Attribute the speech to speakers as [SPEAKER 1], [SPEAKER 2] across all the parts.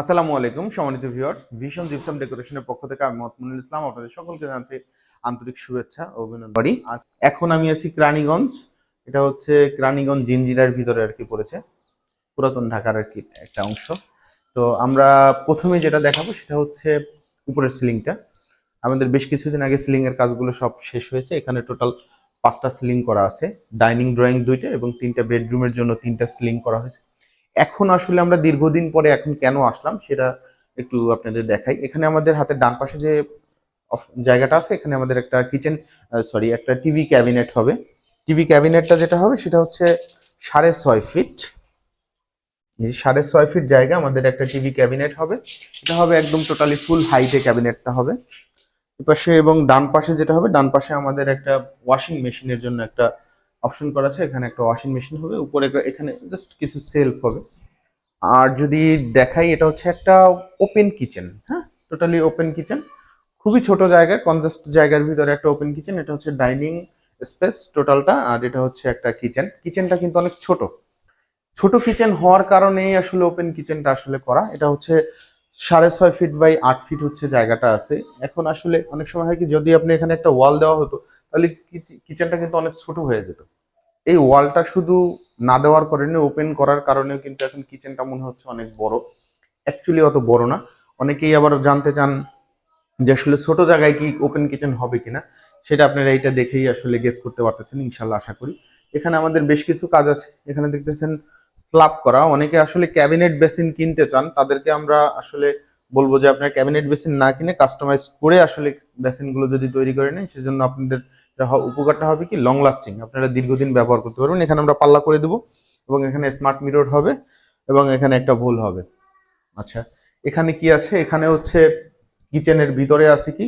[SPEAKER 1] আসসালামু আলাইকুম, সম্মানিত ভিউয়ার্স ভিশন জিপসাম ডেকোরেশনের পক্ষ থেকে আমি মতমুনুল ইসলাম, আপনাদের সকলকে জানাচ্ছি আন্তরিক শুভেচ্ছা, অভিনন্দন। করি এখন আমি আছি ক্রানীগঞ্জ, এটা হচ্ছে ক্রানীগঞ্জ জিঞ্জিরার ভিতরে আর কি পড়েছে, পুরাতন ঢাকার আর কি একটা অংশ। তো আমরা প্রথমে যেটা দেখাবো সেটা হচ্ছে উপরের সিলিংটা। আমাদের বেশ কিছুদিন আগে সিলিং এর কাজগুলো সব শেষ হয়েছে, এখানে টোটাল পাঁচটা সিলিং করা আছে, ডাইনিং, ড্রয়িং দুইটা এবং তিনটা বেডরুমের জন্য তিনটা সিলিং করা হয়েছে। এখন আসলে আমরা দীর্ঘদিন পরে এখন কেন আসলাম সেটা একটু আপনাদের দেখাই। এখানে আমাদের হাতের ডান পাশে যে জায়গাটা আছে, এখানে আমাদের একটা কিচেন সরি একটা টিভি ক্যাবিনেট হবে। টিভি ক্যাবিনেটটা যেটা হবে সেটা হচ্ছে সাড়ে ছয় ফিট সাড়ে ছয় ফিট জায়গা আমাদের একটা টিভি ক্যাবিনেট হবে। এটা হবে একদম টোটালি ফুল হাইটে ক্যাবিনেটটা হবে। এপাশে এবং ডান পাশে যেটা হবে, ডান পাশে আমাদের একটা ওয়াশিং মেশিনের জন্য একটা অপশন করা আছে, এখানে একটা ওয়াশিং মেশিন হবে, উপরে এখানে জাস্ট কিছু সেলফ হবে। আর যদি দেখাই, এটা হচ্ছে একটা ওপেন কিচেন হ্যাঁ? টোটালি ওপেন কিচেন খুবই ছোট জায়গা কনজাস্ট জায়গার ভিতরে একটা ওপেন কিচেন এটা হচ্ছে ডাইনিং স্পেস টোটালটা আর এটা হচ্ছে একটা কিচেন কিচেনটা কিন্তু অনেক ছোট। ছোট কিচেন হওয়ার কারণেই আসলে ওপেন কিচেনটা আসলে করা। এটা হচ্ছে সাড়ে ছয় ফিট বাই আট ফিট হচ্ছে জায়গাটা আছে। এখন আসলে অনেক সময় হয় কি, যদি আপনি এখানে একটা ওয়াল দেওয়া হতো, তাহলে কিচেনটা কিন্তু অনেক ছোট হয়ে যেত। এই ওয়ালটা শুধু না দেওয়ার কারণে ওপেন করার কারণেও কিন্তু এখন কিচেনটা মনে হচ্ছে অনেক বড়। অ্যাকচুয়ালি অত বড় না। অনেকেই আবার জানতে চান যে আসলে ছোট জায়গায় কি ওপেন কিচেন হবে কিনা? সেটা আপনারা এইটা দেখেই আসলে গেস করতে পারতেছেন, ইনশাল্লাহ আশা করি। এখানে আমাদের বেশ কিছু কাজ আছে। এখানে দেখতেছেন স্ল্যাব করা। অনেকে আসলে ক্যাবিনেট বেসিন কিনতে চান, তাদেরকে আমরা আসলে বলব যে আপনার ক্যাবিনেট বেসিন না কিনে কাস্টমাইজ করে আসলে বেসিনগুলো যদি তৈরি করে নেন, সেজন্য আপনাদের উপকারটা হবে কি? লং লাস্টিং আপনারা দীর্ঘদিন ব্যবহার করতে পারবেন। এখানে আমরা পাল্লা করে দেবো এবং এখানে স্মার্ট মিরর হবে এবং এখানে একটা ভুল হবে। আচ্ছা এখানে কি আছে? এখানে হচ্ছে কিচেনের ভিতরে আছে কি?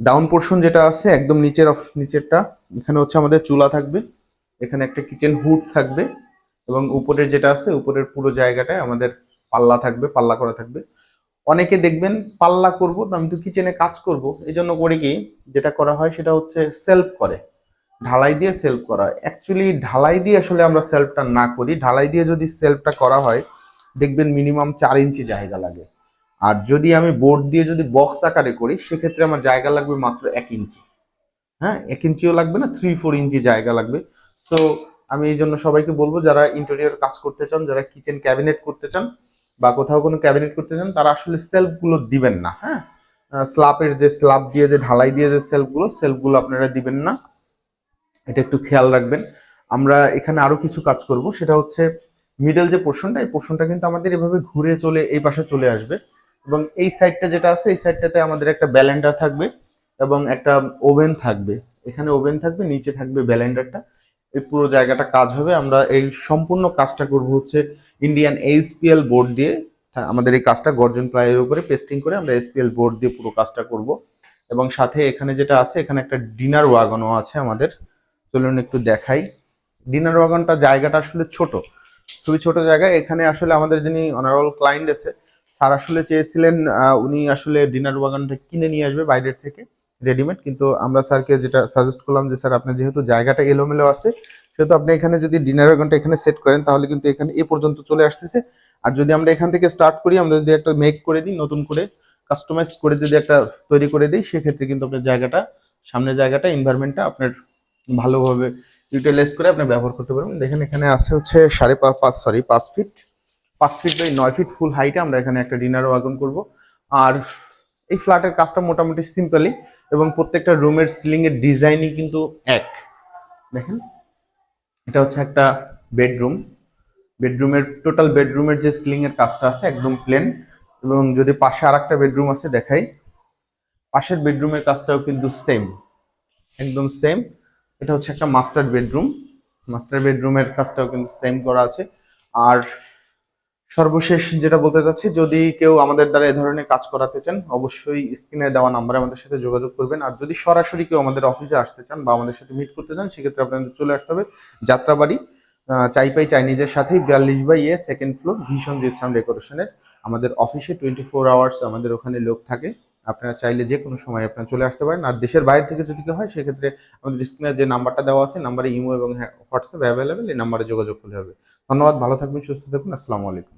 [SPEAKER 1] ডাউন পোর্শন যেটা আছে, একদম নিচের নিচেরটা। এখানে হচ্ছে আমাদের চুলা থাকবে। এখানে একটা কিচেন হুড থাকবে এবং উপরের যেটা আছে, উপরের পুরো জায়গাটায় আমাদের পাল্লা থাকবে, পাল্লা করা থাকবে। অনেকে দেখবেন পাল্লা করব, আমি তো কিচেনে কাজ করব। এই জন্য করে কি, যেটা করা হয় সেটা হচ্ছে সেলফ করে। ঢালাই দিয়ে সেলফ করা। অ্যাকচুয়ালি ঢালাই দিয়ে আসলে আমরা সেলফটা না করি। ঢালাই দিয়ে যদি সেলফটা করা হয়, দেখবেন মিনিমাম চার ইঞ্চি জায়গা লাগে। আর যদি আমি বোর্ড দিয়ে যদি বক্স আকারে করি, সেক্ষেত্রে আমার জায়গা লাগবে মাত্র এক ইঞ্চি। হ্যাঁ এক ইঞ্চিও লাগবে না থ্রি ফোর ইঞ্চি জায়গা লাগবে। সো আমি এই জন্য সবাইকে বলব, যারা ইন্টেরিয়র কাজ করতে চান, যারা কিচেন ক্যাবিনেট করতে চান বা কোথাও কোনো ক্যাবিনেট করতে চান, তারা আসলে সেলফগুলো দিবেন না হ্যাঁ? স্ল্যাপের যে স্ল্যাব দিয়ে, যে ঢালাই দিয়ে যে সেলফগুলো সেলফগুলো আপনারা দিবেন না। এটা একটু খেয়াল রাখবেন। আমরা এখানে আরও কিছু কাজ করব, সেটা হচ্ছে মিডল যে পোর্শনটা এই পোর্শনটা কিন্তু আমাদের এভাবে ঘুরে চলে, এই পাশে চলে আসবে। এবং এই সাইডটা যেটা আছে, এই সাইডটাতে আমাদের একটা ব্যালেন্ডার থাকবে এবং একটা ওভেন থাকবে। এখানে ওভেন থাকবে, নিচে থাকবে ব্যালেন্ডারটা এই পুরো জায়গাটা কাজ হবে। আমরা এই সম্পূর্ণ কাজটা করব হচ্ছে ইন্ডিয়ান এইচপিএল বোর্ড দিয়ে। আমাদের এই কাজটা গর্জন প্লাইয়ের উপরে পেস্টিং করে আমরা এসপিএল বোর্ড দিয়ে পুরো কাজটা করব। এবং সাথে এখানে যেটা আছে, এখানে একটা ডিনার ওয়াগনও আছে আমাদের। চলুন একটু দেখাই। ডিনার ওয়াগনটা জায়গাটা আসলে ছোট। খুবই ছোট জায়গা। এখানে আসলে আমাদের যিনি অনারেবল ক্লায়েন্ট আছে, স্যার আসলে চেয়েছিলেন উনি আসলে ডিনার ওয়াগনটা কিনে নিয়ে আসবে বাইরের থেকে। রেডিমেড কিন্তু আমরা স্যারকে যেটা সাজেস্ট করলাম যে স্যার, আপনি যেহেতু জায়গাটা এলোমেলো আছে, সেহেতু আপনি এখানে যদি ডিনার ওয়াগনটা এখানে সেট করেন, তাহলে কিন্তু এখানে এ পর্যন্ত চলে আসতেছে। আর যদি আমরা এখান থেকে স্টার্ট করি, আমরা যদি একটা মেক করে দিই, নতুন করে কাস্টমাইজ করে যদি একটা তৈরি করে দিই, সেক্ষেত্রে কিন্তু আপনার জায়গাটা, সামনের জায়গাটা এনভায়রনমেন্টটা আপনার ভালোভাবে ইউটিলাইজ করে আপনি ব্যবহার করতে পারবেন। দেখেন এখানে আছে হচ্ছে সাড়ে পাঁচ সরি পাঁচ ফিট পাঁচ ফিট বাই নয় ফিট ফুল হাইটে আমরা এখানে একটা ডিনার ওয়াগন করব। আর এই ফ্ল্যাটের কাজটা মোটামুটি সিম্পলি এবং প্রত্যেকটা রুমের সিলিং এর ডিজাইনই কিন্তু এক। দেখেন, এটা হচ্ছে একটা বেডরুম। বেডরুমের, টোটাল বেডরুমের যে সিলিং এর কাজটা আছে একদম প্লেন এবং যদি পাশে আর একটা বেডরুম আছে দেখাই। পাশের বেডরুমের কাজটাও কিন্তু সেম, একদম সেম। এটা হচ্ছে একটা মাস্টার বেডরুম। মাস্টার বেডরুমের কাজটাও কিন্তু সেম করা আছে। আর সর্বশেষ যেটা বলতে চাচ্ছি, যদি কেউ আমাদের দ্বারা এ ধরনের কাজ করাতে চান, অবশ্যই স্ক্রিনে দেওয়া নাম্বারে আমাদের সাথে যোগাযোগ করবেন। আর যদি সরাসরি কেউ আমাদের অফিসে আসতে চান বা আমাদের সাথে মিট করতে চান, সেক্ষেত্রে আপনাদের চলে আসতে হবে যাত্রাবাড়ি চাইপাই চাইনিজের সাথেই বিয়াল্লিশ বাই এ সেকেন্ড ফ্লোর ভীষণ জিপসাম ডেকোরেশনের। আমাদের অফিসে টোয়েন্টি ফোর আওয়ার্স আমাদের ওখানে লোক থাকে। আপনারা চাইলে যে কোনো সময় আপনারা চলে আসতে পারেন। আর দেশের বাইরে থেকে যদি কেউ হয়, সেক্ষেত্রে আমাদের স্ক্রিনে যে নাম্বারটা দেওয়া আছে, নাম্বারে ইমো এবং হোয়াটসঅ্যাপ অ্যাভেলেবেল এই নাম্বারে যোগাযোগ করলে হবে। ধন্যবাদ, ভালো থাকবেন, সুস্থ থাকুন, আসসালামু আলাইকুম।